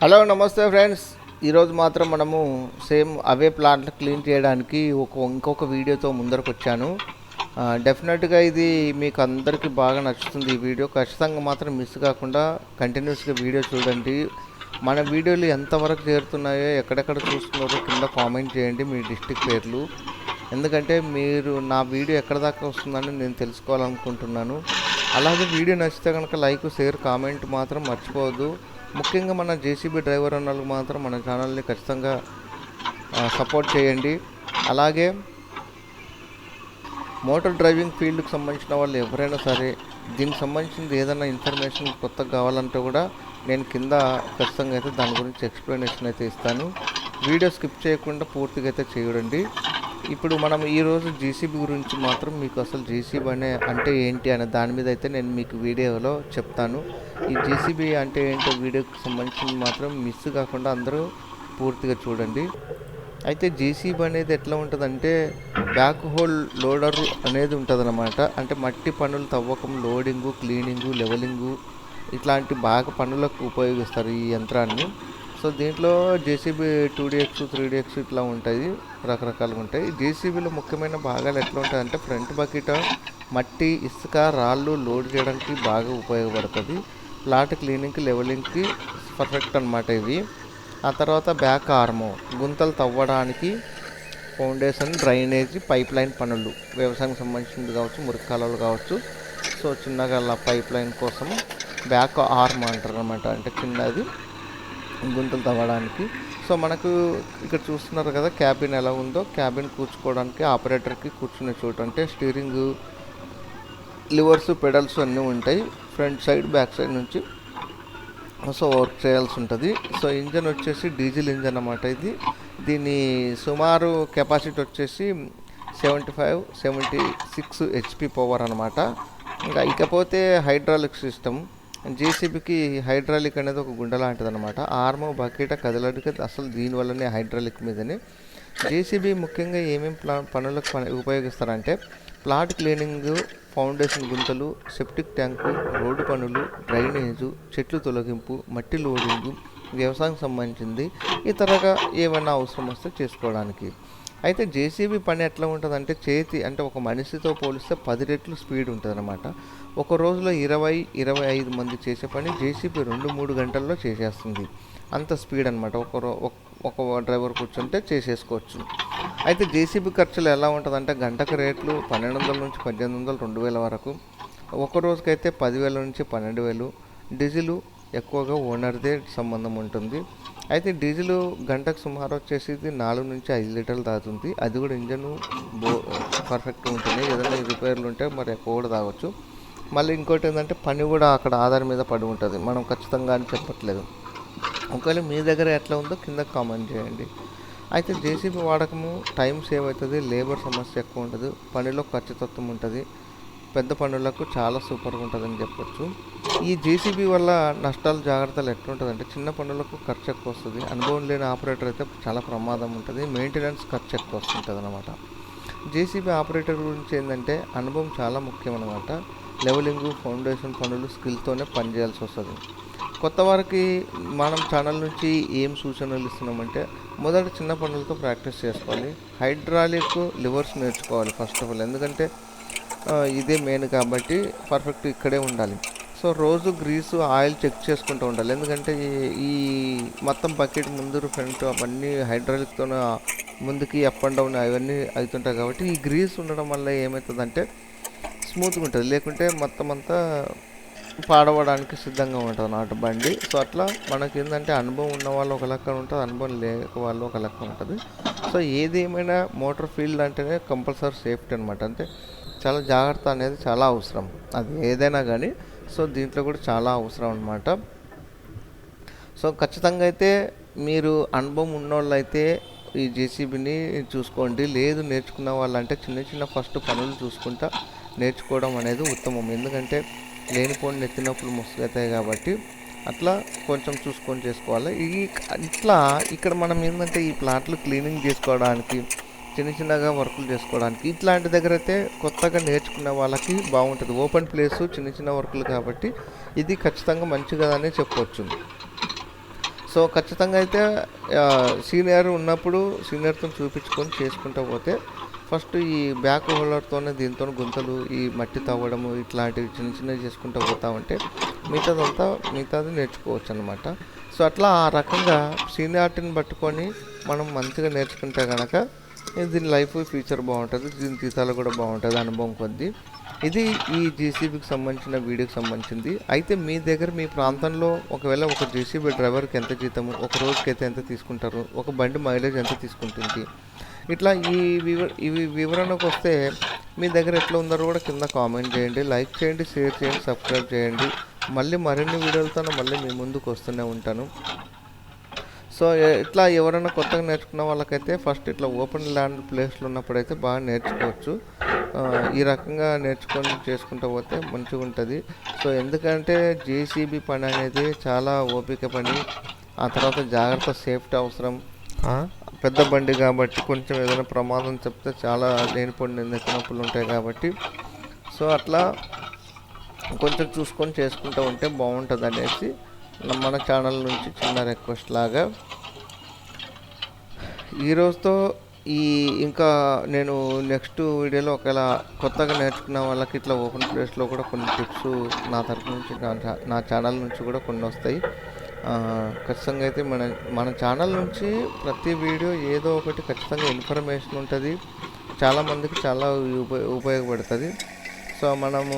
Hello నమస్తే friends. ఈరోజు మాత్రం మనము సేమ్ అవే ప్లాంట్లు క్లీన్ చేయడానికి ఒక ఇంకొక వీడియోతో ముందరకు వచ్చాను డెఫినెట్గా ఇది మీకు అందరికీ బాగా నచ్చుతుంది ఈ వీడియో. ఖచ్చితంగా మాత్రం మిస్ కాకుండా కంటిన్యూస్గా వీడియో చూడండి. మన వీడియోలు ఎంతవరకు చేరుతున్నాయో ఎక్కడెక్కడ చూస్తున్నారో కింద కామెంట్ చేయండి మీ డిస్టిక్ పేర్లు. ఎందుకంటే మీరు నా వీడియో ఎక్కడ దాకా వస్తుందని నేను తెలుసుకోవాలనుకుంటున్నాను. అలాగే వీడియో నచ్చితే కనుక లైక్ షేర్ కామెంట్ మాత్రం మర్చిపోవద్దు. ముఖ్యంగా మన జేసీబీ డ్రైవర్ అన్న మాత్రం మన ఛానల్ని ఖచ్చితంగా సపోర్ట్ చేయండి. అలాగే మోటార్ డ్రైవింగ్ ఫీల్డ్కి సంబంధించిన వాళ్ళు ఎవరైనా సరే దీనికి సంబంధించింది ఏదైనా ఇన్ఫర్మేషన్ కొత్తగా కావాలంటే కూడా నేను కింద ఖచ్చితంగా అయితే దాని గురించి ఎక్స్ప్లెనేషన్ అయితే ఇస్తాను. వీడియో స్కిప్ చేయకుండా పూర్తిగా అయితే చేయడండి ఇప్పుడు మనం ఈరోజు జీసీబీ గురించి మాత్రం మీకు అసలు జీసీబీ అనే అంటే ఏంటి అనే దాని మీద అయితే నేను మీకు వీడియోలో చెప్తాను. ఈ జీసీబీ అంటే ఏంటో వీడియోకి సంబంధించి మాత్రం మిస్ కాకుండా అందరూ పూర్తిగా చూడండి. అయితే జేసీబీ అనేది ఎట్లా ఉంటుందంటే బ్యాక్ హోల్ లోడర్ అనేది ఉంటుందన్నమాట. అంటే మట్టి పనులు తవ్వకం లోడింగు క్లీనింగు లెవెలింగు ఇట్లాంటి బాగా పనులకు ఉపయోగిస్తారు ఈ యంత్రాన్ని. సో దీంట్లో JCB two DX three DX ఇట్లా ఉంటాయి రకరకాలుగా ఉంటాయి. జేసీబీలో ముఖ్యమైన భాగాలు ఎట్లా ఉంటాయంటే ఫ్రంట్ బకెట్ మట్టి ఇసుక రాళ్ళు లోడ్ చేయడానికి బాగా ఉపయోగపడుతుంది. ప్లాట్ క్లీనింగ్కి లెవెలింగ్కి పర్ఫెక్ట్ అనమాట ఇవి. ఆ తర్వాత బ్యాక్ ఆర్మ్ గుంతలు తవ్వడానికి ఫౌండేషన్ డ్రైనేజీ పైప్ లైన్ పనులు. వ్యవసాయానికి సంబంధించినది కావచ్చు మురికి కాలువలు కావచ్చు. సో చిన్నగా పైప్ లైన్ కోసం బ్యాక్ ఆర్మ్ అంటారు అనమాట అంటే చిన్నది. గుంతలు తవ్వడానికి. సో మనకు ఇక్కడ చూస్తున్నారు కదా క్యాబిన్ ఎలా ఉందో. క్యాబిన్ కూర్చుకోవడానికి ఆపరేటర్కి కూర్చునే చోటు. అంటే స్టీరింగ్ లివర్స్ పెడల్స్ అన్నీ ఉంటాయి. ఫ్రంట్ సైడ్ బ్యాక్ సైడ్ నుంచి సో వర్క్ చేయాల్సి ఉంటుంది. సో ఇంజన్ వచ్చేసి డీజిల్ ఇంజన్ అన్నమాట ఇది. దీని సుమారు కెపాసిటీ వచ్చేసి seventy five seventy six HP power అనమాట ఇంకా ఇకపోతే హైడ్రాలిక్ సిస్టమ్. జేసీబీకి హైడ్రాలిక్ అనేది ఒక గుండె లాంటిది అనమాట ఆర్మ్ బకెట్ కదలడికి అసలు దీనివల్లనే హైడ్రాలిక్ మీదనే. జేసీబీ ముఖ్యంగా ఏమేమి ప్లా పనులకు పని ఉపయోగిస్తారంటే ప్లాట్ క్లీనింగ్ ఫౌండేషన్ గుంతలు సెప్టిక్ ట్యాంకు రోడ్డు పనులు డ్రైనేజు చెట్లు తొలగింపు మట్టి లోడింగు వ్యవసాయం సంబంధించింది ఇతరగా ఏమైనా అవసరం వస్తే చేసుకోవడానికి. అయితే జేసీబీ పని ఎట్లా ఉంటుందంటే చేతి అంటే ఒక మనిషితో పోలిస్తే పది రెట్లు స్పీడ్ ఉంటుంది అనమాట ఒక రోజులో ఇరవై ఇరవై ఐదు మంది చేసే పని జేసీబీ రెండు మూడు గంటల్లో చేసేస్తుంది. అంత స్పీడ్ అనమాట ఒక ఒక- డ్రైవర్ కూర్చుంటే చేసేసుకోవచ్చు. అయితే జేసీబీ ఖర్చులు ఎలా ఉంటుందంటే గంటకు రేట్లు పన్నెండు వందల నుంచి పద్దెనిమిది వందలు రెండు వేల వరకు. ఒక రోజుకైతే పదివేల నుంచి పన్నెండు వేలు. డీజిల్ ఎక్కువగా ఓనర్దే సంబంధం ఉంటుంది. అయితే డీజిల్ గంటకు సుమారు వచ్చేసి ఇది నాలుగు నుంచి ఐదు లీటర్లు తాగుతుంది. అది కూడా ఇంజన్ బో పర్ఫెక్ట్ ఉంటుంది ఏదైనా రిపేర్లు ఉంటే మరి ఎక్కువ కూడా తాగొచ్చు. మళ్ళీ ఇంకోటి ఏంటంటే పని కూడా అక్కడ ఆధారం మీద పడి ఉంటుంది. మనం ఖచ్చితంగా అని చెప్పట్లేదు. ఒకవేళ మీ దగ్గర ఎట్లా ఉందో కింద కామెంట్ చేయండి. అయితే జేసీబీ వాడకము టైం సేవ్ అవుతుంది లేబర్ సమస్య ఎక్కువ ఉంటుంది పనిలో ఖచ్చితత్వం ఉంటుంది. పెద్ద పనులకు చాలా సూపర్గా ఉంటుందని చెప్పొచ్చు. ఈ జేసీబీ వల్ల నష్టాలు జాగ్రత్తలు ఎట్లుంటుందంటే చిన్న పనులకు ఖర్చు ఎక్కువ వస్తుంది. అనుభవం లేని ఆపరేటర్ అయితే చాలా ప్రమాదం ఉంటుంది. మెయింటెనెన్స్ ఖర్చు ఎక్కువ వస్తుంటుంది అనమాట జేసీబీ ఆపరేటర్ గురించి ఏంటంటే అనుభవం చాలా ముఖ్యం అనమాట లెవెలింగ్ ఫౌండేషన్ పనులు స్కిల్తోనే పనిచేయాల్సి వస్తుంది. కొత్త వారికి మనం ఛానల్ నుంచి ఏం సూచనలు ఇస్తున్నామంటే మొదట చిన్న పనులతో ప్రాక్టీస్ చేసుకోవాలి. హైడ్రాలిక్ లివర్స్ నేర్చుకోవాలి ఫస్ట్ ఆఫ్ ఆల్. ఎందుకంటే ఇదే మెయిన్ కాబట్టి పర్ఫెక్ట్ ఇక్కడే ఉండాలి. సో రోజు గ్రీసు ఆయిల్ చెక్ చేసుకుంటూ ఉండాలి. ఎందుకంటే ఈ- మొత్తం బకెట్ ముందు ఫ్రంట్ అవన్నీ హైడ్రాలిక్తో ముందుకి అప్ అండ్ డౌన్ అవన్నీ అవుతుంటాయి కాబట్టి ఈ గ్రీస్ ఉండడం వల్ల ఏమవుతుందంటే స్మూత్గా ఉంటుంది. లేకుంటే మొత్తం అంతా పాడవడానికి సిద్ధంగా ఉంటుంది అన్నమాట బండి. సో అట్లా మనకి ఏంటంటే అనుభవం ఉన్న వాళ్ళు ఒక లెక్క ఉంటుంది అనుభవం లేక వాళ్ళు ఒక లెక్క ఉంటుంది. సో ఏది ఏమైనా మోటార్ ఫీల్డ్ అంటేనే కంపల్సరీ సేఫ్టీ అనమాట అంటే చాలా జాగ్రత్త అనేది చాలా అవసరం. అది ఏదైనా కానీ సో దీంట్లో కూడా చాలా అవసరం అనమాట సో ఖచ్చితంగా అయితే మీరు అనుభవం ఉన్నోళ్ళు అయితే ఈ జేసీబీని చూసుకోండి. లేదు నేర్చుకున్న వాళ్ళంటే చిన్న చిన్న ఫస్ట్ పనులు చూసుకుంటా నేర్చుకోవడం అనేది ఉత్తమం. ఎందుకంటే లేనిపోని నెత్తి నొప్పులు కాబట్టి అట్లా కొంచెం చూసుకొని చేసుకోవాలి. ఈ ఇట్లా ఇక్కడ మనం ఏంటంటే ఈ ప్లాట్లు క్లీనింగ్ చేసుకోవడానికి చిన్న చిన్నగా వర్కులు చేసుకోవడానికి. ఇట్లాంటి దగ్గర అయితే కొత్తగా నేర్చుకునే వాళ్ళకి బాగుంటుంది. ఓపెన్ ప్లేస్ చిన్న చిన్న వర్కులు కాబట్టి ఇది ఖచ్చితంగా మంచిగా అని చెప్పవచ్చు సో ఖచ్చితంగా అయితే సీనియర్ ఉన్నప్పుడు సీనియర్తో చూపించుకొని చేసుకుంటూ పోతే ఫస్ట్ ఈ బ్యాక్ హోల్డర్తోనే దీంతో గుంతలు ఈ మట్టి తవ్వడము ఇట్లాంటివి చిన్న చిన్నవి చేసుకుంటూ పోతా ఉంటే మిగతాదంతా మిగతాది నేర్చుకోవచ్చు అనమాట సో అట్లా ఆ రకంగా సీనియారిటీని పట్టుకొని మనం మంచిగా నేర్చుకుంటే కనుక దీని లైఫ్ ఫ్యూచర్ బాగుంటుంది దీని తీసాలు కూడా బాగుంటుంది అనుభవం కొద్ది. ఇది ఈ జేసీబీకి సంబంధించిన వీడియోకి సంబంధించింది. అయితే మీ దగ్గర మీ ప్రాంతంలో ఒకవేళ ఒక జేసీబీ డ్రైవర్కి ఎంత జీతము ఒక రోజుకి అయితే ఎంత తీసుకుంటారు ఒక బండి మైలేజ్ ఎంత తీసుకుంటుంది? ఇట్లా ఈ వివ ఇవి వివరణకు వస్తే మీ దగ్గర ఎట్లా ఉందో కూడా కింద కామెంట్ చేయండి లైక్ చేయండి షేర్ చేయండి సబ్స్క్రైబ్ చేయండి. మళ్ళీ మరిన్ని వీడియోలతో మళ్ళీ మీ ముందుకు వస్తూనే ఉంటాను. సో ఇట్లా ఎవరైనా కొత్తగా నేర్చుకున్న వాళ్ళకైతే ఫస్ట్ ఇట్లా ఓపెన్ ల్యాండ్ ప్లేస్లో ఉన్నప్పుడైతే బాగా నేర్చుకోవచ్చు. ఈ రకంగా నేర్చుకొని చేసుకుంటూ పోతే మంచిగా ఉంటుంది. సో ఎందుకంటే జేసీబీ పని అనేది చాలా ఓపిక పని. ఆ తర్వాత జాగ్రత్త సేఫ్టీ అవసరం. పెద్ద బండి కాబట్టి కొంచెం ఏదైనా ప్రమాదం చెప్తే చాలా లేనిపోయిన నొప్పులు ఉంటాయి కాబట్టి. సో అట్లా కొంచెం చూసుకొని చేసుకుంటూ ఉంటే బాగుంటుంది అనేసి మన ఛానల్ నుంచి చిన్న రిక్వెస్ట్ లాగా. ఈరోజుతో ఈ ఇంకా నేను నెక్స్ట్ వీడియోలో ఒకవేళ కొత్తగా నేర్చుకున్న వాళ్ళకి ఇట్లా ఓపెన్ ప్లేస్లో కూడా కొన్ని టిప్స్ నా తరపు నుంచి నా ఛానల్ నుంచి కూడా కొన్ని వస్తాయి. ఖచ్చితంగా అయితే మన మన ఛానల్ నుంచి ప్రతి వీడియో ఏదో ఒకటి ఖచ్చితంగా ఇన్ఫర్మేషన్ ఉంటుంది. చాలామందికి చాలా ఉపయోగపడుతుంది. సో మనము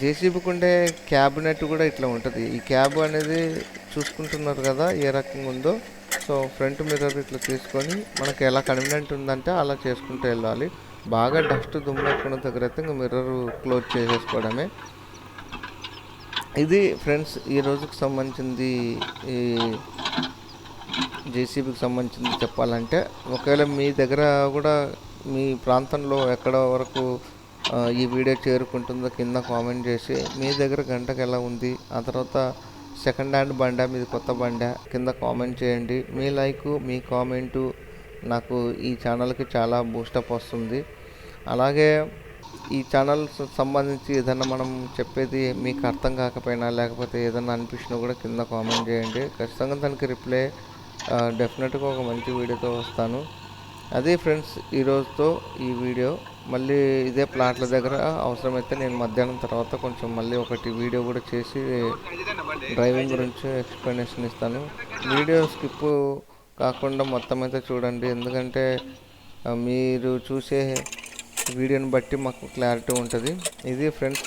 జేసీబీకి ఉండే క్యాబినెట్ కూడా ఇట్లా ఉంటుంది. ఈ క్యాబ్ అనేది చూసుకుంటున్నారు కదా ఏ రకంగా ఉందో. సో ఫ్రంట్ మిర్రర్ ఇట్లా తీసుకొని మనకి ఎలా కన్వీనియంట్ ఉందంటే అలా చేసుకుంటూ వెళ్ళాలి. బాగా డస్ట్ దుమ్మెక్కున్న దగ్గర అయితే ఇంకా మిర్రర్ క్లోజ్ చేసేసుకోవడమే. ఇది ఫ్రెండ్స్ ఈ రోజుకి సంబంధించింది ఈ జేసీబీకి సంబంధించింది చెప్పాలంటే. ఒకవేళ మీ దగ్గర కూడా మీ ప్రాంతంలో ఎక్కడ వరకు ఈ వీడియో చేరుకుంటుందో కింద కామెంట్ చేసి మీ దగ్గర గంటకు ఎలా ఉంది? ఆ తర్వాత సెకండ్ హ్యాండ్ బండ మీది కొత్త బండ కింద కామెంట్ చేయండి. మీ లైక్ మీ కామెంటు నాకు ఈ ఛానల్కి చాలా బూస్టప్ వస్తుంది. అలాగే ఈ ఛానల్ సంబంధించి ఏదైనా మనం చెప్పేది మీకు అర్థం కాకపోయినా లేకపోతే ఏదైనా అనిపించినా కూడా కింద కామెంట్ చేయండి. ఖచ్చితంగా దానికి రిప్లై డెఫినెట్గా ఒక మంచి వీడియోతో వస్తాను. అదే ఫ్రెండ్స్ ఈరోజుతో ఈ వీడియో. మళ్ళీ ఇదే ప్లాట్ల దగ్గర అవసరమైతే నేను మధ్యాహ్నం తర్వాత కొంచెం మళ్ళీ ఒకటి వీడియో కూడా చేసి డ్రైవింగ్ గురించి ఎక్స్ప్లెనేషన్ ఇస్తాను. వీడియో స్కిప్ కాకుండా మొత్తం అయితే చూడండి. ఎందుకంటే మీరు చూసే వీడియోని బట్టి మాకు క్లారిటీ ఉంటుంది. ఇది ఫ్రెండ్స్